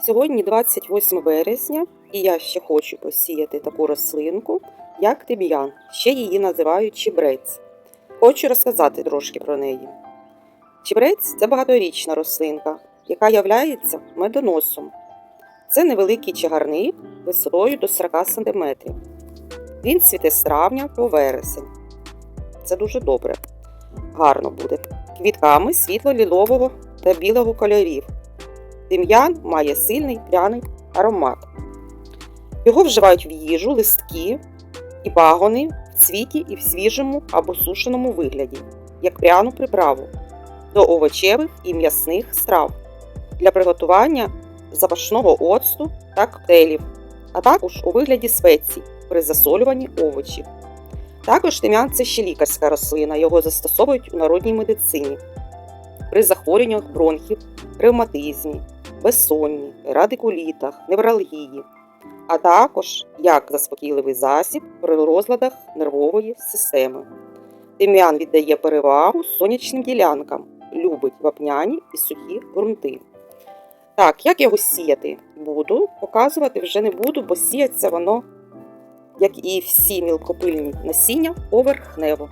Сьогодні 28 березня, і я ще хочу посіяти таку рослинку, як тим'ян. Ще її називають чебрець. Хочу розказати трошки про неї. Чебрець це багаторічна рослинка, яка являється медоносом. Це невеликий чагарник висотою до 40 см. Він цвіте з травня по вересень. Це дуже добре. Гарно буде. Квітками світло-лілового та білого кольорів. Тим'ян має сильний пряний аромат. Його вживають в їжу, листки і пагони в цвіті і в свіжому або сушеному вигляді, як пряну приправу до овочевих і м'ясних страв для приготування запашного оцту та коктейлів, а також у вигляді спецій при засолюванні овочів. Також тим'ян це ще лікарська рослина, його застосовують у народній медицині при захворюваннях бронхів, ревматизмі, безсонні, радикулітах, невралгії, а також як заспокійливий засіб при розладах нервової системи. Тим'ян віддає перевагу сонячним ділянкам, любить вапняні і сухі ґрунти. Так, як його сіяти? Буду показувати вже не буду, бо сіється воно, як і всі мілкопильні насіння, поверхнево.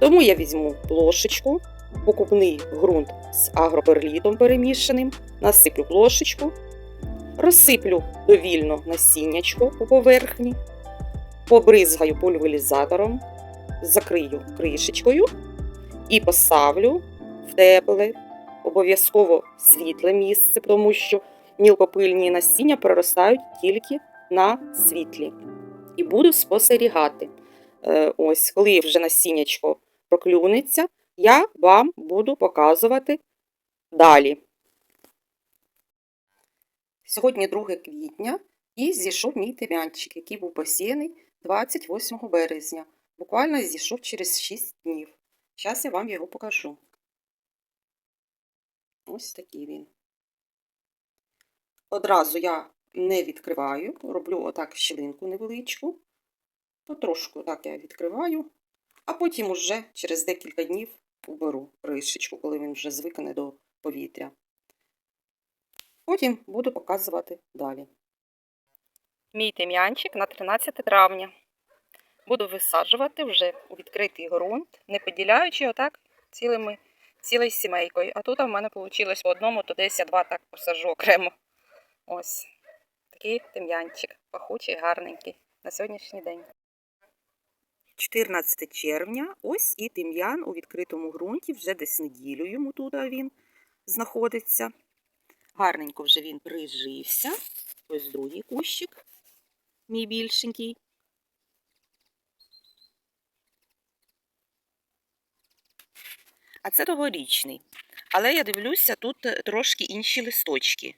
Тому я візьму плошечку, покупний ґрунт з агроперлітом перемішаним, насиплю плошечку, розсиплю довільно насіннячко по поверхні, побризгаю пульверізатором, закрию кришечкою і поставлю в тепле, обов'язково світле місце, тому що мілкопильні насіння проростають тільки на світлі. І буду спостерігати. Е, Ось, коли вже насіннячко проклюнеться, я вам буду показувати далі. Сьогодні 2 квітня і зійшов мій тим'янчик, який був посіяний 28 березня. Буквально зійшов через 6 днів. Зараз я вам його покажу. Ось такий він. Одразу я не відкриваю, роблю отак щілинку невеличку. Потрошку так я відкриваю, а потім уже через декілька днів уберу кришечку, коли він вже звикне до повітря. Потім буду показувати далі. Мій тим'янчик на 13 травня. Буду висаджувати вже у відкритий ґрунт, не поділяючи отак цілими, цілою сімейкою. А тут в мене вийшло по одному, то десь я два так посажу окремо. Ось такий тим'янчик, пахучий, гарненький на сьогоднішній день. 14 червня, ось і тим'ян у відкритому ґрунті, вже десь неділю йому тут він знаходиться. Гарненько вже він прижився. Ось другий кущик, мій більшенький. А це тогорічний. Але я дивлюся, тут трошки інші листочки.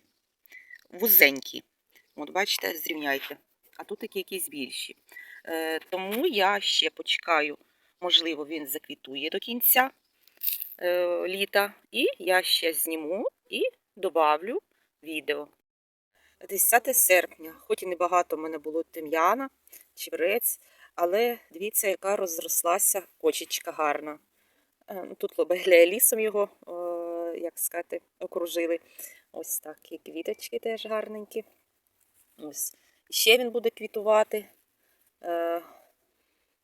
Вузенькі. От, бачите, зрівняйте. А тут такі якісь більші. Е, Тому я ще почекаю, можливо, він заквітує до кінця е, літа. І я ще зніму і добавлю відео. 10 серпня, хоч і небагато в мене було тим'яна, чебрець, але дивіться, яка розрослася кочечка гарна. Е, ну, Тут лобегля лісом його, як сказати, окружили. Ось так, і квіточки теж гарненькі. Ось. Ще він буде квітувати. Е,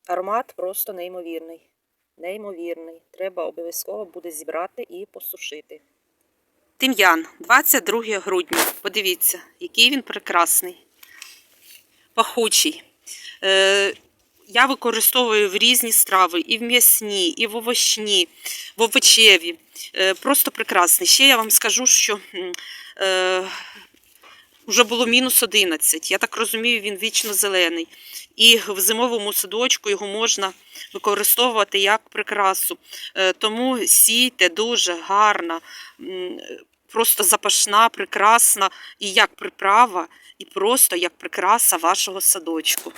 Аромат просто неймовірний. Неймовірний. Треба обов'язково буде зібрати і посушити. Тим'ян, 22 грудня. Подивіться, який він прекрасний, пахучий. Е, я використовую в різні страви, і в м'ясні, і в овочні, в овочеві. Е, просто прекрасний. Ще я вам скажу, що вже було мінус 11. Я так розумію, він вічно зелений. І в зимовому садочку його можна використовувати як прикрасу. Е, тому сійте дуже гарна, просто запашна, прекрасна і як приправа, і просто як прикраса вашого садочку.